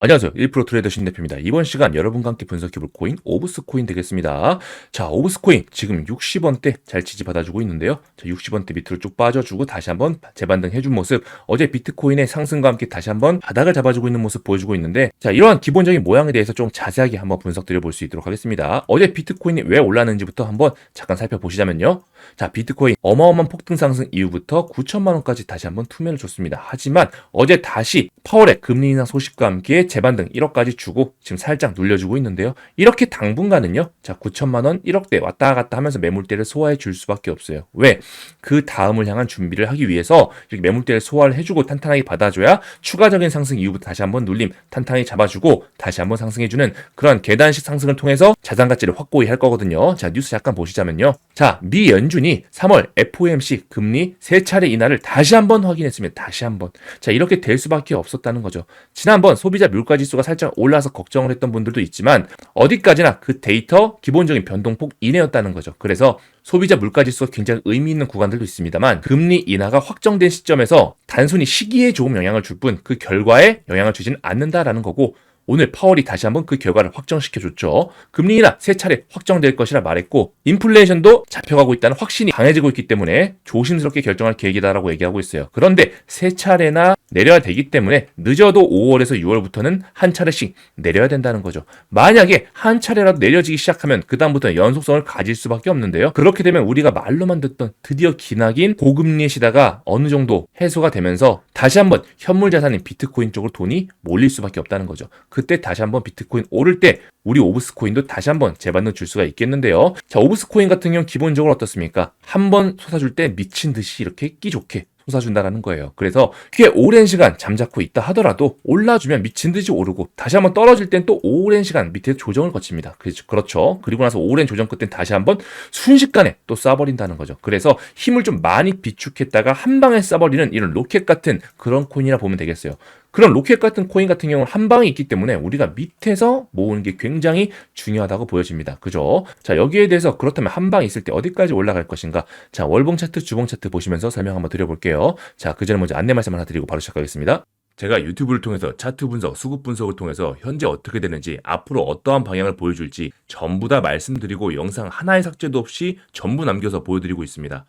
안녕하세요. 1% 트레이더 신대표입니다. 이번 시간 여러분과 함께 분석해볼 코인 오브스 코인 되겠습니다. 자, 오브스 코인 지금 60원대 잘 지지받아주고 있는데요. 자, 60원대 밑으로 쭉 빠져주고 다시 한번 재반등 해준 모습. 어제 비트코인의 상승과 함께 다시 한번 바닥을 잡아주고 있는 모습 보여주고 있는데 자, 이러한 기본적인 모양에 대해서 좀 자세하게 한번 분석 드려볼 수 있도록 하겠습니다. 어제 비트코인이 왜 올랐는지부터 한번 잠깐 살펴보시자면요. 자, 비트코인 어마어마한 폭등 상승 이후부터 9천만 원까지 다시 한번 투매를 줬습니다. 하지만 어제 다시 파월의 금리 인하 소식과 함께 재반등 1억까지 주고 지금 살짝 눌려주고 있는데요. 이렇게 당분간은요. 자, 9천만 원, 1억대 왔다 갔다 하면서 매물대를 소화해 줄 수밖에 없어요. 왜? 그 다음을 향한 준비를 하기 위해서 이렇게 매물대를 소화를 해주고 탄탄하게 받아줘야 추가적인 상승 이후부터 다시 한번 눌림 탄탄하게 잡아주고 다시 한번 상승해주는 그런 계단식 상승을 통해서 자산 가치를 확고히 할 거거든요. 자, 뉴스 잠깐 보시자면요. 자, 미 연준이 3월 FOMC 금리 세 차례 인하를 다시 한번 확인했습니다. 다시 한번. 자, 이렇게 될 수밖에 없었다는 거죠. 지난번 소비자 물가 지수가 살짝 올라서 걱정을 했던 분들도 있지만 어디까지나 그 데이터 기본적인 변동폭 이내였다는 거죠. 그래서 소비자 물가 지수가 굉장히 의미 있는 구간들도 있습니다만 금리 인하가 확정된 시점에서 단순히 시기에 조금 영향을 줄 뿐 그 결과에 영향을 주지는 않는다라는 거고 오늘 파월이 다시 한번 그 결과를 확정시켜 줬죠. 금리 인하 세 차례 확정될 것이라 말했고 인플레이션도 잡혀가고 있다는 확신이 강해지고 있기 때문에 조심스럽게 결정할 계획이다라고 얘기하고 있어요. 그런데 세 차례나 내려야 되기 때문에 늦어도 5월에서 6월부터는 한 차례씩 내려야 된다는 거죠. 만약에 한 차례라도 내려지기 시작하면 그 다음부터는 연속성을 가질 수밖에 없는데요. 그렇게 되면 우리가 말로만 듣던 드디어 기나긴 고금리의 시다가 어느 정도 해소가 되면서 다시 한번 현물 자산인 비트코인 쪽으로 돈이 몰릴 수밖에 없다는 거죠. 그때 다시 한번 비트코인 오를 때 우리 오브스 코인도 다시 한번 재반등 줄 수가 있겠는데요. 자, 오브스 코인 같은 경우 기본적으로 어떻습니까? 한번 솟아줄 때 미친 듯이 이렇게 끼 좋게 솟아준다라는 거예요. 그래서 꽤 오랜 시간 잠자코 있다 하더라도 올라주면 미친 듯이 오르고 다시 한번 떨어질 땐 또 오랜 시간 밑에 조정을 거칩니다. 그렇죠. 그리고 나서 오랜 조정 끝엔 다시 한번 순식간에 또 쏴버린다는 거죠. 그래서 힘을 좀 많이 비축했다가 한 방에 쏴버리는 이런 로켓 같은 그런 코인이라 보면 되겠어요. 그런 로켓 같은 코인 같은 경우는 한 방이 있기 때문에 우리가 밑에서 모으는 게 굉장히 중요하다고 보여집니다. 그죠? 자, 여기에 대해서 그렇다면 한방 있을 때 어디까지 올라갈 것인가? 자, 월봉 차트, 주봉 차트 보시면서 설명 한번 드려볼게요. 자, 그 전에 먼저 안내 말씀 하나 드리고 바로 시작하겠습니다. 제가 유튜브를 통해서 차트 분석, 수급 분석을 통해서 현재 어떻게 되는지, 앞으로 어떠한 방향을 보여줄지 전부 다 말씀드리고 영상 하나의 삭제도 없이 전부 남겨서 보여드리고 있습니다.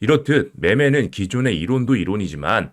이렇듯 매매는 기존의 이론도 이론이지만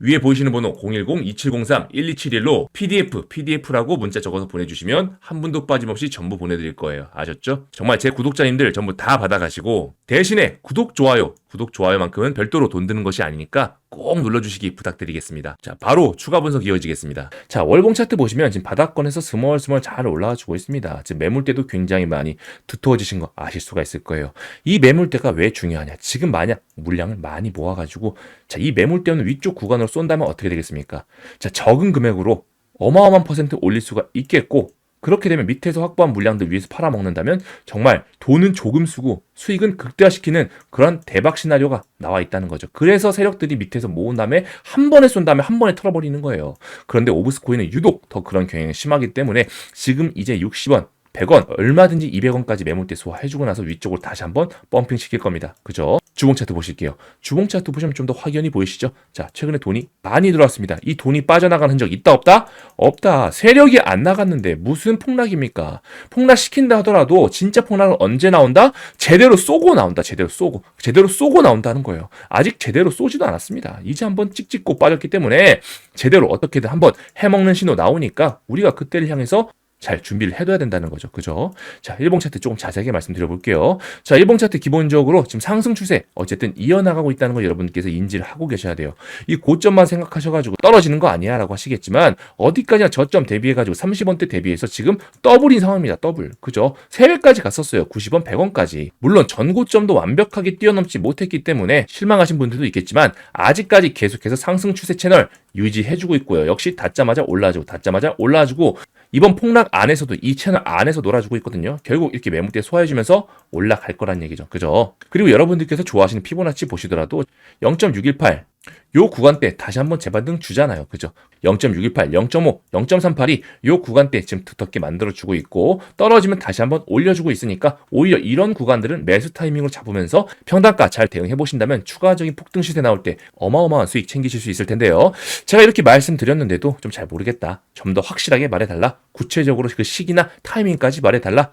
위에 보이시는 번호 010-2703-1271로 PDF, PDF라고 문자 적어서 보내주시면 한 분도 빠짐없이 전부 보내드릴 거예요. 아셨죠? 정말 제 구독자님들 전부 다 받아가시고 대신에 구독, 좋아요, 구독, 좋아요만큼은 별도로 돈 드는 것이 아니니까 꼭 눌러주시기 부탁드리겠습니다. 자, 바로 추가 분석 이어지겠습니다. 자, 월봉 차트 보시면 지금 바닥권에서 스멀스멀 잘 올라와 주고 있습니다. 지금 매물대도 굉장히 많이 두터워지신 거 아실 수가 있을 거예요. 이 매물대가 왜 중요하냐? 지금 만약 물량을 많이 모아가지고 자, 이 매물대는 위쪽 구간으로 쏜다면 어떻게 되겠습니까? 자, 적은 금액으로 어마어마한 퍼센트 올릴 수가 있겠고 그렇게 되면 밑에서 확보한 물량들 위에서 팔아먹는다면 정말 돈은 조금 쓰고 수익은 극대화시키는 그런 대박 시나리오가 나와 있다는 거죠. 그래서 세력들이 밑에서 모은 다음에 한 번에 쏜 다음에 한 번에 털어버리는 거예요. 그런데 오브스코인은 유독 더 그런 경향이 심하기 때문에 지금 이제 60원 100원, 얼마든지 200원까지 매물대 소화해주고 나서 위쪽으로 다시 한번 펌핑 시킬 겁니다. 그죠? 주봉 차트 보실게요. 주봉 차트 보시면 좀 더 확연히 보이시죠? 자, 최근에 돈이 많이 들어왔습니다. 이 돈이 빠져나간 흔적 있다 없다? 없다. 세력이 안 나갔는데 무슨 폭락입니까? 폭락시킨다 하더라도 진짜 폭락은 언제 나온다? 제대로 쏘고 나온다. 제대로 쏘고. 제대로 쏘고 나온다는 거예요. 아직 제대로 쏘지도 않았습니다. 이제 한번 찍찍고 빠졌기 때문에 제대로 어떻게든 한번 해먹는 신호 나오니까 우리가 그때를 향해서 잘 준비를 해둬야 된다는 거죠. 그죠? 자, 일봉 차트 조금 자세하게 말씀드려 볼게요. 자, 일봉 차트 기본적으로 지금 상승 추세 어쨌든 이어나가고 있다는 걸 여러분께서 인지를 하고 계셔야 돼요. 이 고점만 생각하셔가지고 떨어지는 거 아니야 라고 하시겠지만 어디까지나 저점 대비해가지고 30원대 대비해서 지금 더블인 상황입니다. 더블. 그죠? 3배까지 갔었어요. 90원, 100원까지. 물론 전고점도 완벽하게 뛰어넘지 못했기 때문에 실망하신 분들도 있겠지만 아직까지 계속해서 상승 추세 채널 유지해주고 있고요. 역시 닿자마자 올라주고 닿자마자 올라주고 이번 폭락 안에서도 이 채널 안에서 놀아주고 있거든요. 결국 이렇게 매물대 소화해주면서 올라갈 거란 얘기죠. 그죠? 그리고 여러분들께서 좋아하시는 피보나치 보시더라도 0.618, 요 구간대 다시 한번 재반등 주잖아요. 그죠? 0.618, 0.5, 0.382, 요 구간대 지금 두텁게 만들어주고 있고, 떨어지면 다시 한번 올려주고 있으니까, 오히려 이런 구간들은 매수 타이밍으로 잡으면서 평단가 잘 대응해 보신다면 추가적인 폭등 시세 나올 때 어마어마한 수익 챙기실 수 있을 텐데요. 제가 이렇게 말씀드렸는데도 좀 잘 모르겠다. 좀 더 확실하게 말해달라. 구체적으로 그 시기나 타이밍까지 말해달라.